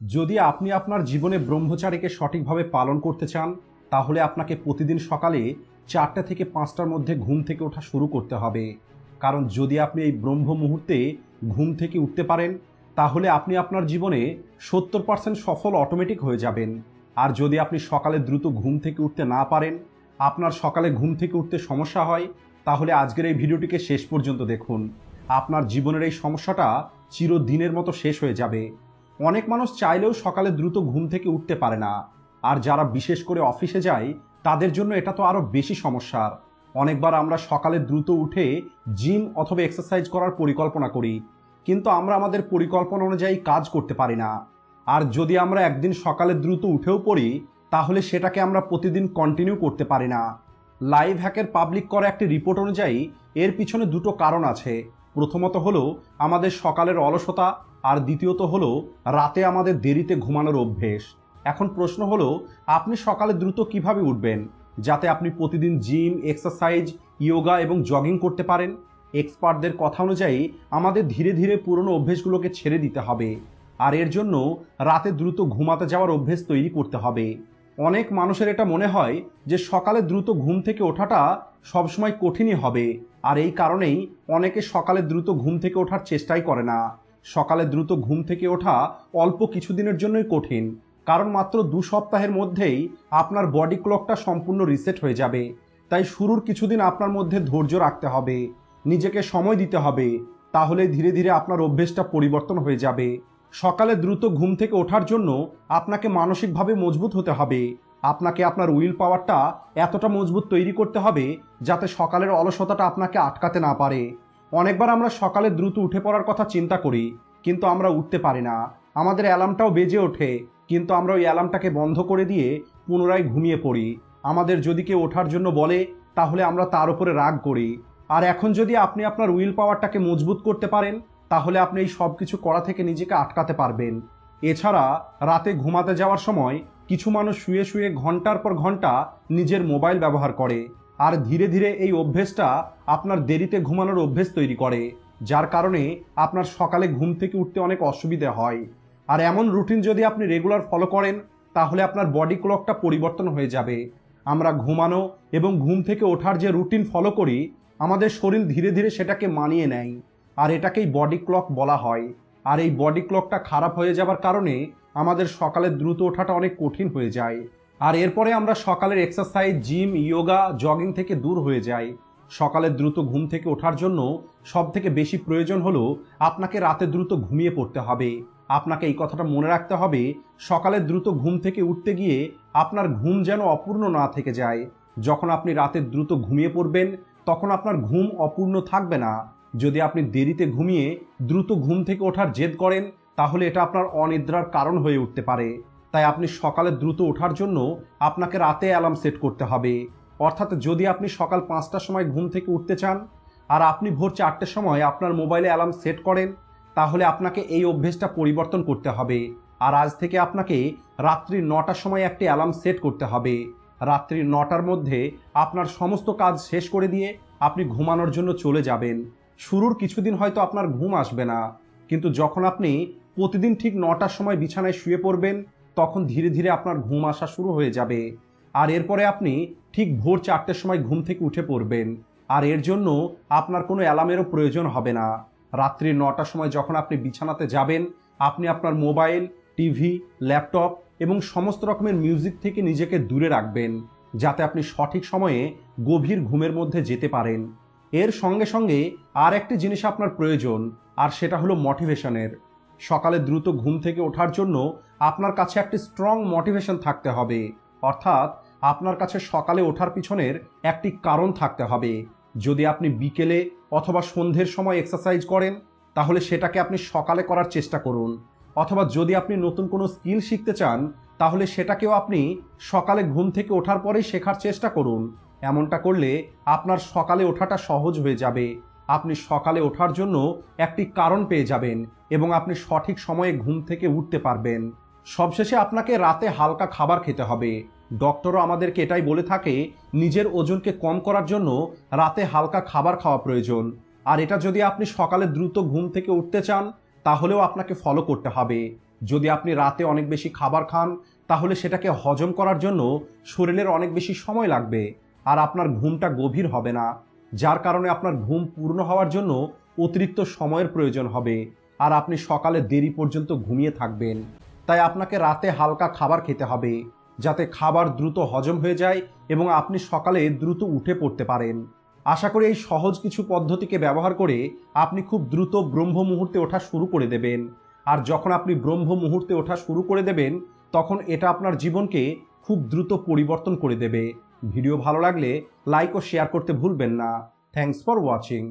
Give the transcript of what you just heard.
যদি আপনি আপনার জীবনে ব্রহ্মচারীকে সঠিকভাবে পালন করতে চান, তাহলে আপনাকে প্রতিদিন সকালে চারটে থেকে পাঁচটার মধ্যে ঘুম থেকে ওঠা শুরু করতে হবে। কারণ যদি আপনি এই ব্রহ্ম মুহূর্তে ঘুম থেকে উঠতে পারেন, তাহলে আপনি আপনার জীবনে সত্তর পার্সেন্ট সফল অটোমেটিক হয়ে যাবেন। আর যদি আপনি সকালে দ্রুত ঘুম থেকে উঠতে না পারেন, আপনার সকালে ঘুম থেকে উঠতে সমস্যা হয়, তাহলে আজকের এই ভিডিওটিকে শেষ পর্যন্ত দেখুন। আপনার জীবনের এই সমস্যাটা চিরদিনের মতো শেষ হয়ে যাবে। অনেক মানুষ চাইলেও সকালে দ্রুত ঘুম থেকে উঠতে পারে না। আর যারা বিশেষ করে অফিসে যায়, তাদের জন্য এটা তো আরও বেশি সমস্যার। অনেকবার আমরা সকালে দ্রুত উঠে জিম অথবা এক্সারসাইজ করার পরিকল্পনা করি, কিন্তু আমরা আমাদের পরিকল্পনা অনুযায়ী কাজ করতে পারি না। আর যদি আমরা একদিন সকালে দ্রুত উঠেও পড়ি, তাহলে সেটাকে আমরা প্রতিদিন কন্টিনিউ করতে পারি না। লাইভ হ্যাকের পাবলিক করা একটি রিপোর্ট অনুযায়ী, এর পিছনে দুটো কারণ আছে। প্রথমত হলো, আমাদের সকালের অলসতা আর দ্বিতীয়ত হলো, রাতে আমাদের দেরিতে ঘুমানোর অভ্যেস। এখন প্রশ্ন হলো, আপনি সকালে দ্রুত কীভাবে উঠবেন, যাতে আপনি প্রতিদিন জিম, এক্সারসাইজ, ইয়োগা এবং জগিং করতে পারেন? এক্সপার্টদের কথা অনুযায়ী, আমাদের ধীরে ধীরে পুরনো অভ্যেসগুলোকে ছেড়ে দিতে হবে। আর এর জন্য রাতে দ্রুত ঘুমাতে যাওয়ার অভ্যেস তৈরি করতে হবে। অনেক মানুষের এটা মনে হয় যে, সকালে দ্রুত ঘুম থেকে ওঠাটা সবসময় কঠিনই হবে। আর এই কারণেই অনেকে সকালে দ্রুত ঘুম থেকে ওঠার চেষ্টাই করে না। সকালে দ্রুত ঘুম থেকে ওঠা অল্প কিছুদিনের জন্যই কঠিন, কারণ মাত্র দু সপ্তাহের মধ্যেই আপনার বডি ক্লকটা সম্পূর্ণ রিসেট হয়ে যাবে। তাই শুরুর কিছুদিন আপনার মধ্যে ধৈর্য রাখতে হবে, নিজেকে সময় দিতে হবে তাহলে ধীরে ধীরে আপনার অভ্যেসটা পরিবর্তন হয়ে যাবে। সকালে দ্রুত ঘুম থেকে ওঠার জন্য আপনাকে মানসিকভাবে মজবুত হতে হবে। আপনাকে আপনার উইল পাওয়ারটা এতটা মজবুত তৈরি করতে হবে, যাতে সকালের অলসতাটা আপনাকে আটকাতে না পারে। অনেকবার আমরা সকালে দ্রুত উঠে পড়ার কথা চিন্তা করি, কিন্তু আমরা উঠতে পারি না। আমাদের অ্যালার্মটাও বেজে ওঠে, কিন্তু আমরা ওই অ্যালার্মটাকে বন্ধ করে দিয়ে পুনরায় ঘুমিয়ে পড়ি। আমাদের যদি কেউ ওঠার জন্য বলে, তাহলে আমরা তার উপরে রাগ করি। আর এখন যদি আপনি আপনার উইল পাওয়ারটাকে মজবুত করতে পারেন, তাহলে আপনি এই সব কিছু করা থেকে নিজেকে আটকাতে পারবেন। এছাড়া, রাতে ঘুমাতে যাওয়ার সময় কিছু মানুষ শুয়ে শুয়ে ঘণ্টার পর ঘণ্টা নিজের মোবাইল ব্যবহার করে। আর ধীরে ধীরে এই অভ্যেসটা আপনার দেরিতে ঘুমানোর অভ্যেস তৈরি করে, যার কারণে আপনার সকালে ঘুম থেকে উঠতে অনেক অসুবিধে হয়। আর এমন রুটিন যদি আপনি রেগুলার ফলো করেন, তাহলে আপনার বডি ক্লকটা পরিবর্তন হয়ে যাবে। আমরা ঘুমানো এবং ঘুম থেকে ওঠার যে রুটিন ফলো করি, আমাদের শরীর ধীরে ধীরে সেটাকে মানিয়ে নেয়। আর এটাকেই বডি ক্লক বলা হয়। আর এই বডি ক্লকটা খারাপ হয়ে যাবার কারণে আমাদের সকালে দ্রুত ওঠাটা অনেক কঠিন হয়ে যায়। আর এরপরে আমরা সকালের এক্সারসাইজ জিম ইয়োগা জগিং থেকে দূর হয়ে যাই। সকালে দ্রুত ঘুম থেকে ওঠার জন্য সব থেকে বেশি প্রয়োজন হলো আপনাকে রাতে দ্রুত ঘুমিয়ে পড়তে হবে। আপনাকে এই কথাটা মনে রাখতে হবে, সকালে দ্রুত ঘুম থেকে উঠতে গিয়ে আপনার ঘুম যেন অপূর্ণ না থেকে যায়। যখন আপনি রাতে দ্রুত ঘুমিয়ে পড়বেন, তখন আপনার ঘুম অপূর্ণ থাকবে না। যদি আপনি দেরিতে ঘুমিয়ে দ্রুত ঘুম থেকে ওঠার জেদ করেন, তাহলে এটা আপনার অনিদ্রার কারণ হয়ে উঠতে পারে। তাই আপনি সকালে দ্রুত ওঠার জন্য আপনাকে রাতে অ্যালার্ম সেট করতে হবে। অর্থাৎ যদি আপনি সকাল পাঁচটার সময় ঘুম থেকে উঠতে চান আর আপনি ভোর চারটের সময় আপনার মোবাইলে অ্যালার্ম সেট করেন, তাহলে আপনাকে এই অভ্যেসটা পরিবর্তন করতে হবে। আর আজ থেকে আপনাকে রাত্রি নটার সময় একটি অ্যালার্ম সেট করতে হবে। রাত্রি নটার মধ্যে আপনার সমস্ত কাজ শেষ করে দিয়ে আপনি ঘুমানোর জন্য চলে যাবেন। শুরুর কিছুদিন হয়তো আপনার ঘুম আসবে না। কিন্তু যখন আপনি প্রতিদিন ঠিক নটার সময় বিছানায় শুয়ে পড়বেন তখন ধীরে ধীরে আপনার ঘুম আসা শুরু হয়ে যাবে। আর এরপরে আপনি ঠিক ভোর চারটের সময় ঘুম থেকে উঠে পড়বেন। আর এর জন্য আপনার কোনো অ্যালার্মেরও প্রয়োজন হবে না। রাত্রি নটার সময় যখন আপনি বিছানাতে যাবেন, আপনি আপনার মোবাইল, টিভি, ল্যাপটপ এবং সমস্ত রকমের মিউজিক থেকে নিজেকে দূরে রাখবেন, যাতে আপনি সঠিক সময়ে গভীর ঘুমের মধ্যে যেতে পারেন। এর সঙ্গে সঙ্গে আর একটি জিনিস আপনার প্রয়োজন, আর সেটা হলো মোটিভেশনের সকালে দ্রুত ঘুম থেকে ওঠার জন্য আপনার কাছে একটি স্ট্রং মোটিভেশন থাকতে হবে। অর্থাৎ আপনার কাছে সকালে ওঠার পিছনের একটি কারণ থাকতে হবে। যদি আপনি বিকেলে অথবা সন্ধ্যের সময় এক্সারসাইজ করেন, তাহলে সেটাকে আপনি সকালে করার চেষ্টা করুন। অথবা যদি আপনি নতুন কোনো স্কিল শিখতে চান, তাহলে সেটাকেও আপনি সকালে ঘুম থেকে ওঠার পরেই শেখার চেষ্টা করুন। এমনটা করলে আপনার সকালে ওঠাটা সহজ হয়ে যাবে। আপনি সকালে ওঠার জন্য একটি কারণ পেয়ে যাবেন এবং আপনি সঠিক সময়ে ঘুম থেকে উঠতে পারবেন। সবশেষে আপনাকে রাতে হালকা খাবার খেতে হবে। ডক্টরও আমাদেরকে এটাই বলে থাকে, নিজের ওজনকে কম করার জন্য রাতে হালকা খাবার খাওয়া প্রয়োজন। আর এটা যদি আপনি সকালে দ্রুত ঘুম থেকে উঠতে চান, তাহলেও আপনাকে ফলো করতে হবে। যদি আপনি রাতে অনেক বেশি খাবার খান, তাহলে সেটাকে হজম করার জন্য শরীরের অনেক বেশি সময় লাগবে, আর আপনার ঘুমটা গভীর হবে না। যার কারণে আপনার ঘুম পূর্ণ হওয়ার জন্য অতিরিক্ত সময়ের প্রয়োজন হবে। আর আপনি সকালে দেরি পর্যন্ত ঘুমিয়ে থাকবেন। তাই আপনাকে রাতে হালকা খাবার খেতে হবে, যাতে খাবার দ্রুত হজম হয়ে যায় এবং আপনি সকালে দ্রুত উঠে পড়তে পারেন। আশা করি এই সহজ কিছু পদ্ধতিকে ব্যবহার করে আপনি খুব দ্রুত ব্রহ্ম মুহূর্তে ওঠা শুরু করে দেবেন। আর যখন আপনি ব্রহ্ম মুহূর্তে ওঠা শুরু করে দেবেন, তখন এটা আপনার জীবনকে খুব দ্রুত পরিবর্তন করে দেবে। ভিডিও ভালো লাগলে লাইক ও শেয়ার করতে ভুলবেন না। Thanks for watching